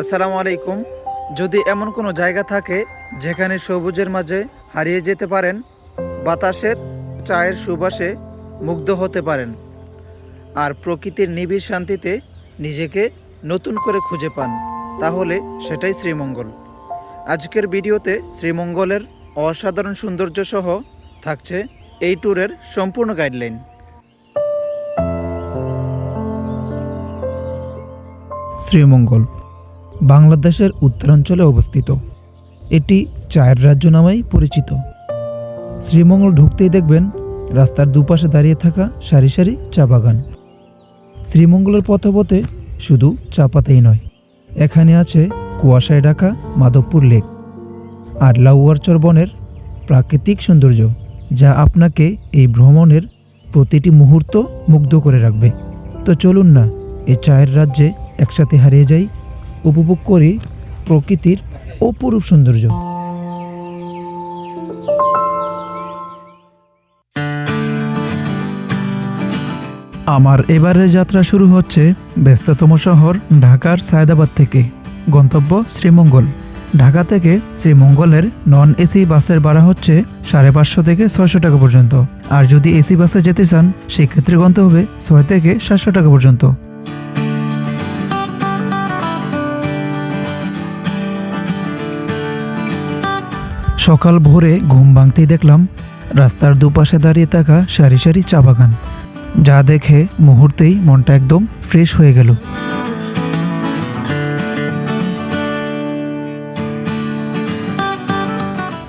আসসালামু আলাইকুম। যদি এমন কোনো জায়গা থাকে যেখানে সবুজের মাঝে হারিয়ে যেতে পারেন, বাতাসের চায়ের সুবাসে মুগ্ধ হতে পারেন আর প্রকৃতির নিবিড় শান্তিতে নিজেকে নতুন করে খুঁজে পান, তাহলে সেটাই শ্রীমঙ্গল। আজকের ভিডিওতে শ্রীমঙ্গলের অসাধারণ সৌন্দর্য সহ থাকছে এই ট্যুরের সম্পূর্ণ গাইডলাইন। শ্রীমঙ্গল। বাংলাদেশের উত্তরাঞ্চলে অবস্থিত। এটি চায়ের রাজ্য নামেই পরিচিত। শ্রীমঙ্গল ঢুকতেই দেখবেন রাস্তার দুপাশে দাঁড়িয়ে থাকা সারি সারি চা বাগান। শ্রীমঙ্গলের পথপথে শুধু চা পাতাই নয়, এখানে আছে কুয়াশায় ঢাকা মাধবপুর লেক আর লাউয়ারচর বনের প্রাকৃতিক সৌন্দর্য, যা আপনাকে এই ভ্রমণের প্রতিটি মুহূর্ত মুগ্ধ করে রাখবে। তো চলুন না এ চায়ের রাজ্যে একসাথে হারিয়ে যাই উপভোগ করি প্রকৃতির অপরূপ সৌন্দর্য। আমার এবারের যাত্রা শুরু হচ্ছে ব্যস্ততম শহর ঢাকার সায়দাবাদ থেকে। গন্তব্য শ্রীমঙ্গল। ঢাকা থেকে শ্রীমঙ্গলের নন এসি বাসের ভাড়া হচ্ছে সাড়ে পাঁচশো থেকে ছয়শো টাকা পর্যন্ত। আর যদি এসি বাসে যেতে চান, সেক্ষেত্রে গন্তে হবে ছয় থেকে সাতশো টাকা পর্যন্ত। সকাল ভোরে ঘুম ভাঙতেই দেখলাম রাস্তার দুপাশে দাঁড়িয়ে থাকা সারি সারি চা বাগান। যা দেখে মুহূর্তেই মনটা একদম ফ্রেশ হয়ে গেল।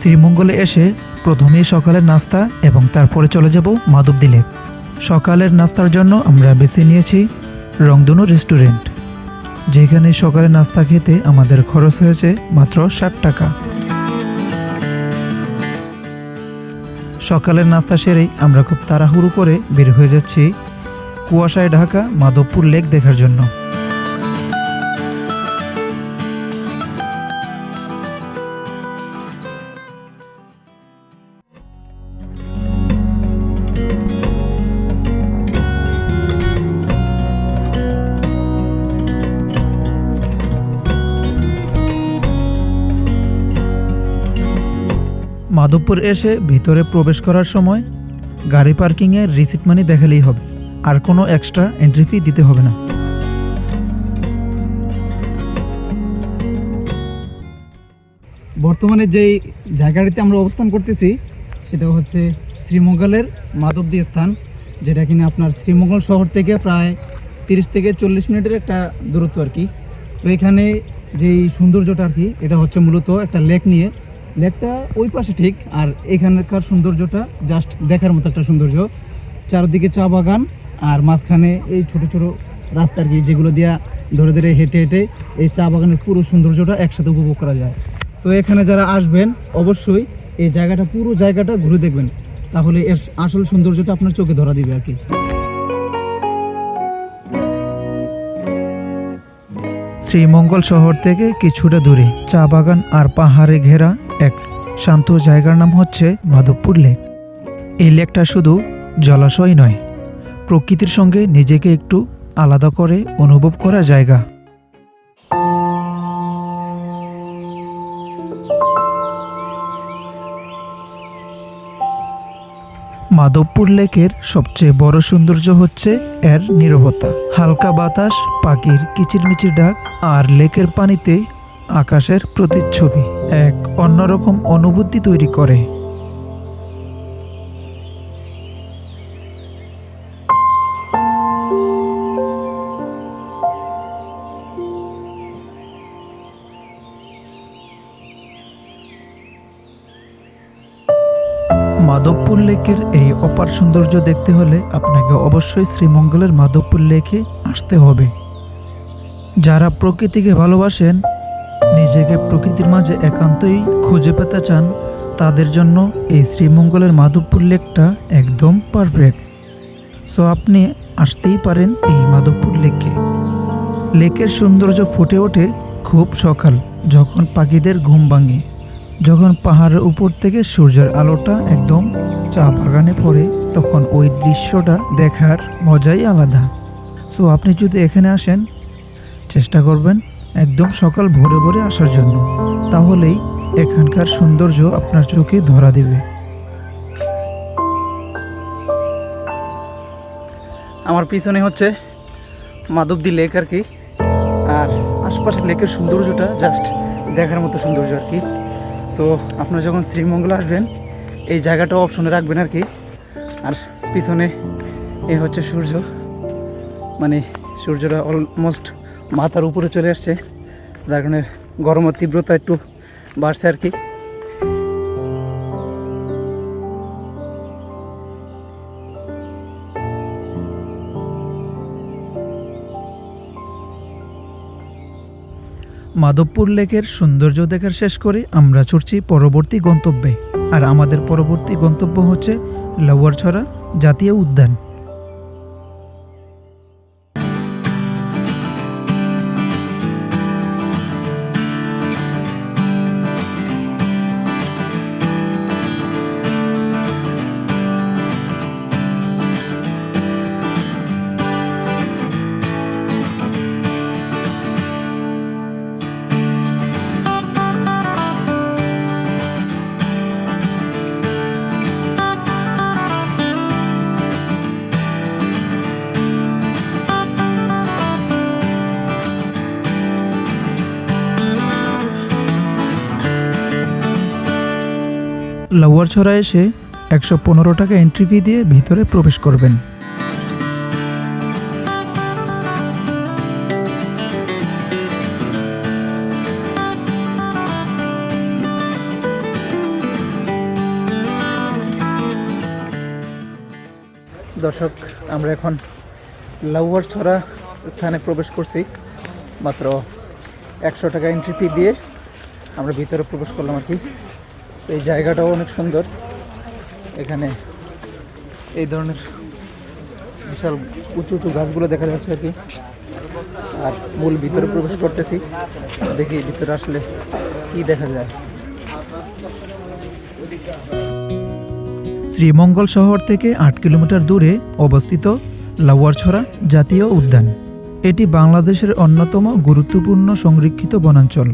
শ্রীমঙ্গলে এসে প্রথমেই সকালের নাস্তা এবং তারপরে চলে যাব মাধবদী লেক সকালের নাস্তার জন্য আমরা বেছে নিয়েছি রংধনু রেস্টুরেন্ট। যেখানে সকালে নাস্তা খেতে আমাদের খরচ হয়েছে মাত্র ষাট টাকা। সকালের নাস্তা সেরেই আমরা খুব তাড়াহুড়ো করে বের হয়ে যাচ্ছি কুয়াশায় ঢাকা মাধবপুর লেক দেখার জন্য। মাধবপুর এসে ভিতরে প্রবেশ করার সময় গাড়ি পার্কিংয়ের রিসিট মানি দেখালেই হবে। আর কোনো এক্সট্রা এন্ট্রি ফি দিতে হবে না। বর্তমানে যেই জায়গাটিতে আমরা অবস্থান করতেছি, সেটা হচ্ছে শ্রীমঙ্গলের মাধবদী স্থান, যেটা কিনা আপনার শ্রীমঙ্গল শহর থেকে প্রায় তিরিশ থেকে চল্লিশ মিনিটের একটা দূরত্ব আর কি। তো এখানে যেই সৌন্দর্যটা আর কি, এটা হচ্ছে মূলত একটা লেক নিয়ে লেকটা ওই পাশে ঠিক, আর এখানকার সৌন্দর্যটা জাস্ট দেখার মতো একটা সৌন্দর্য। চারদিকে চা বাগান, আর মাঝখানে এই ছোট ছোট রাস্তা আর কি, যেগুলো দিয়া ধরে ধরে হেঁটে হেঁটে এই চা বাগানের পুরো সৌন্দর্যটা একসাথে উপভোগ করা যায়। তো এখানে যারা আসবেন, অবশ্যই এই জায়গাটা, পুরো জায়গাটা ঘুরে দেখবেন। তাহলে এর আসল সৌন্দর্যটা আপনার চোখে ধরা দিবে আর কি। শ্রীমঙ্গল শহর থেকে কিছুটা দূরে চা বাগান আর পাহাড়ে ঘেরা এক শান্ত জায়গার নাম হচ্ছে মাধবপুর লেক। এই লেকটা শুধু জলাশয় নয়, প্রকৃতির সঙ্গে নিজেকে একটু আলাদা করে অনুভব করা জায়গা। মাধবপুর লেকের সবচেয়ে বড় সৌন্দর্য হচ্ছে এর নীরবতা। হালকা বাতাস, পাখির কিচিরমিচির ডাক আর লেকের পানিতে আকাশের প্রতিচ্ছবি এক অন্যরকম অনুভূতি তৈরি করে। মাধবপুর লেকের এই অপার সৌন্দর্য দেখতে হলে আপনাকে অবশ্যই শ্রীমঙ্গলের মাধবপুর লেকে আসতে হবে। যারা প্রকৃতিকে ভালোবাসেন নিজেকে প্রকৃতির মাঝে একান্তই খুঁজে পেতে চান, তাদের জন্য এই শ্রীমঙ্গলের মাধবপুর লেকটা একদম পারফেক্ট সো আপনি আসতেই পারেন এই মাধবপুর লেকে। লেকের সৌন্দর্য ফুটে ওঠে খুব সকাল, যখন পাখিদের ঘুম ভাঙে, যখন পাহাড়ের উপর থেকে সূর্যের আলোটা একদম চা বাগানে পড়ে, তখন ওই দৃশ্যটা দেখার মজাই আলাদা। সো আপনি যদি এখানে আসেন, চেষ্টা করবেন একদম সকাল ভোরে ভোরে আসার জন্য। তাহলেই এখানকার সৌন্দর্য আপনার চোখে ধরা দেবে। আমার পিছনে হচ্ছে মাধবদী লেক আর কি। আর আশপাশে লেকের সৌন্দর্যটা জাস্ট দেখার মতো সৌন্দর্য আর কি। সো আপনারা যখন শ্রীমঙ্গল আসবেন, এই জায়গাটাও অপশনে রাখবেন আর কি। আর পিছনে এ হচ্ছে সূর্য। মানে সূর্যটা অলমোস্ট মাথার উপরে চলে আসছে, যার কারণে গরমের তীব্রতা একটু বাড়ছে আর কি। মাধবপুর লেকের সৌন্দর্য দেখার শেষ করে আমরা ছুটছি পরবর্তী গন্তব্যে। আর আমাদের পরবর্তী গন্তব্য হচ্ছে লাউয়ারছড়া জাতীয় উদ্যান। লাউয়ারছড়া এসে একশো পনেরো টাকা এন্ট্রি ফি দিয়ে ভিতরে প্রবেশ করবেন। দর্শক, আমরা এখন লাউয়ার ছড়া স্থানে প্রবেশ করছি। মাত্র একশো টাকা এন্ট্রি ফি দিয়ে আমরা ভিতরে প্রবেশ করলাম আর কি। এই জায়গাটাও অনেক সুন্দর। এখানে এই ধরনের বিশাল উঁচু উঁচু গাছগুলো দেখা যাচ্ছে আর কি। আর মূল ভিতরে প্রবেশ করতেছি। দেখি ভিতরে আসলে কি দেখা যায়। শ্রীমঙ্গল শহর থেকে আট কিলোমিটার দূরে অবস্থিত লাউয়ারছড়া জাতীয় উদ্যান। এটি বাংলাদেশের অন্যতম গুরুত্বপূর্ণ সংরক্ষিত বনাঞ্চল,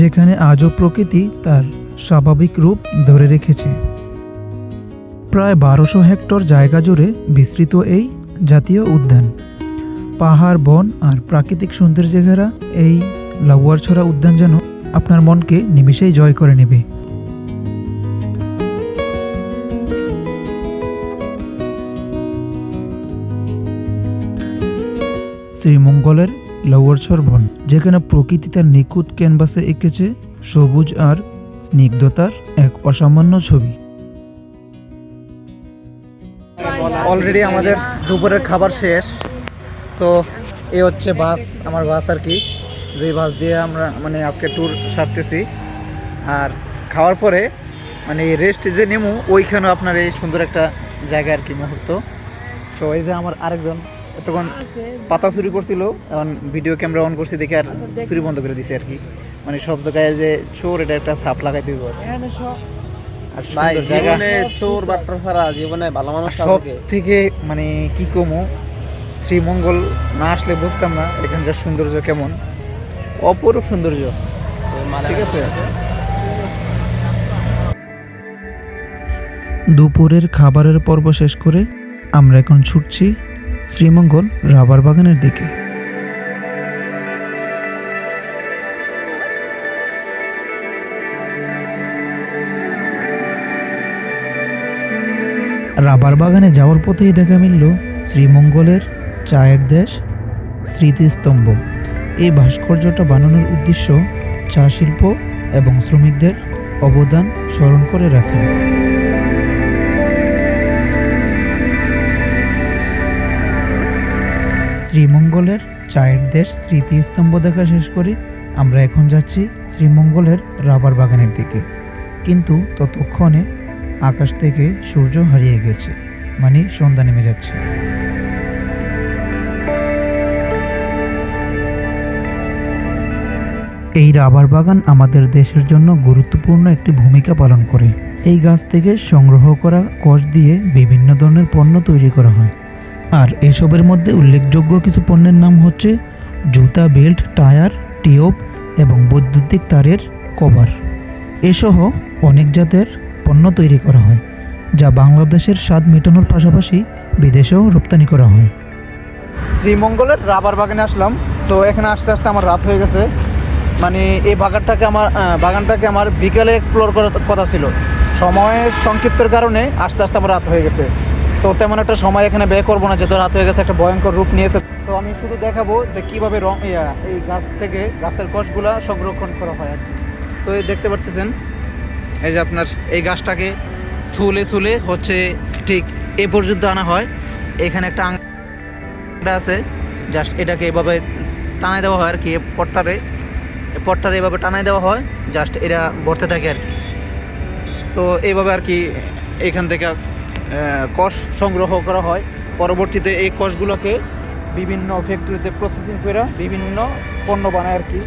যেখানে আজও প্রকৃতি তার স্বাভাবিক রূপ ধরে রেখেছে। প্রায় বারোশো হেক্টর জায়গা জুড়ে বিস্তৃত এই জাতীয় উদ্যান। পাহাড়, বন আর প্রাকৃতিক সৌন্দর্যে ঘেরা এই লাউয়ারছড়া উদ্যান যেন আপনার মনকে নিমিষেই জয় করে নেবে। শ্রীমঙ্গলের লওয়ারছর বন, যেখানে প্রকৃতি তার নিখুঁত ক্যানভাসে এঁকেছে সবুজ আর স্নিগ্ধতার এক অসামান্য ছবি। অলরেডি আমাদের দুপুরের খাবার শেষ। সো এ হচ্ছে বাস, আমার বাস আর কি। যে বাস দিয়ে আমরা মানে আজকে ট্যুর সারতেছি। আর খাওয়ার পরে মানে রেস্ট যে নেমু, ওইখানেও আপনার এই সুন্দর একটা জায়গা আর কি, মুহূর্ত। সো এই যে আমার আরেকজন, এতক্ষণ পাতা চুরি করছিল, এখন ভিডিও ক্যামেরা অন করছি দেখে আর চুরি বন্ধ করে দিছে আর কি। মানে সব জায়গায় যে চোর এটা একটা সাপ লাগাই দিব। আর ভাই সুন্দর জায়গা। জীবনে চোর বাট্টা ছাড়া জীবনে ভালো মানুষ সব থেকে মানে কি কমো? শ্রীমঙ্গল না আসলে বুঝতাম না এখানকার সৌন্দর্য কেমন? অপরূপ সৌন্দর্য। ঠিক আছে? দুপুরের খাবারের পর্ব শেষ করে আমরা এখন ছুটছি শ্রীমঙ্গল রাবার বাগানের দিকে। রাবার বাগানে যাওয়ার পথেই দেখা মিলল শ্রীমঙ্গলের চায়ের দেশ স্মৃতিস্তম্ভ। এই ভাস্কর্যটা বানানোর উদ্দেশ্য চা শিল্প এবং শ্রমিকদের অবদান স্মরণ করে রাখা। শ্রীমঙ্গলের চায়ের দেশ স্মৃতিস্তম্ভ দেখা শেষ করে আমরা এখন যাচ্ছি শ্রীমঙ্গলের রাবার বাগানের দিকে। কিন্তু ততক্ষণে আকাশ থেকে সূর্য হারিয়ে গেছে মানে সন্ধ্যা নেমে যাচ্ছে। এই রাবার বাগান আমাদের দেশের জন্য গুরুত্বপূর্ণ একটি ভূমিকা পালন করে। এই গাছ থেকে সংগ্রহ করা কষ দিয়ে বিভিন্ন ধরনের পণ্য তৈরি করা হয়। আর এসবের মধ্যে উল্লেখযোগ্য কিছু পণ্যের নাম হচ্ছে জুতা বেল্ট, টায়ার, টিউব এবং বৈদ্যুতিক তারের কভার। এসহ অনেক জাতের পণ্য তৈরি করা হয়, যা বাংলাদেশের স্বাদ মেটানোর পাশাপাশি বিদেশেও রপ্তানি করা হয়। শ্রীমঙ্গলের রাবার বাগানে আসলাম। তো এখানে আস্তে আস্তে আমার রাত হয়ে গেছে। মানে এই বাগানটাকে আমার বাগানটাকে আমার বিকেলে এক্সপ্লোর করার কথা ছিল। সময়ের সংক্ষিপ্তের কারণে আস্তে আস্তে আমার রাত হয়ে গেছে। সো তেমন একটা সময় এখানে ব্যয় করব না, যেহেতু রাত হয়ে গেছে, একটা ভয়ঙ্কর রূপ নিয়েছে। সো আমি শুধু দেখাবো যে কীভাবে রং এই গাছ থেকে, গাছের কষগুলা সংরক্ষণ করা হয় আর কি। সো দেখতে পারতেছেন এই যে আপনার এই গাছটাকে সুলে সুলে হচ্ছে ঠিক এ পর্যন্ত আনা হয়। এখানে একটা আং- এটা আছে জাস্ট এটাকে এভাবে টানাই দেওয়া হয় আর কি পট্টারে পট্টারে এভাবে টানাই দেওয়া হয় জাস্ট এটা ভরতে থাকে আর কি। সো এইভাবে আর কি এখান থেকে কষ সংগ্রহ করা হয়। পরবর্তীতে এই কষগুলোকে বিভিন্ন ফ্যাক্টরিতে প্রসেসিং করে বিভিন্ন পণ্য বানায় আর কি।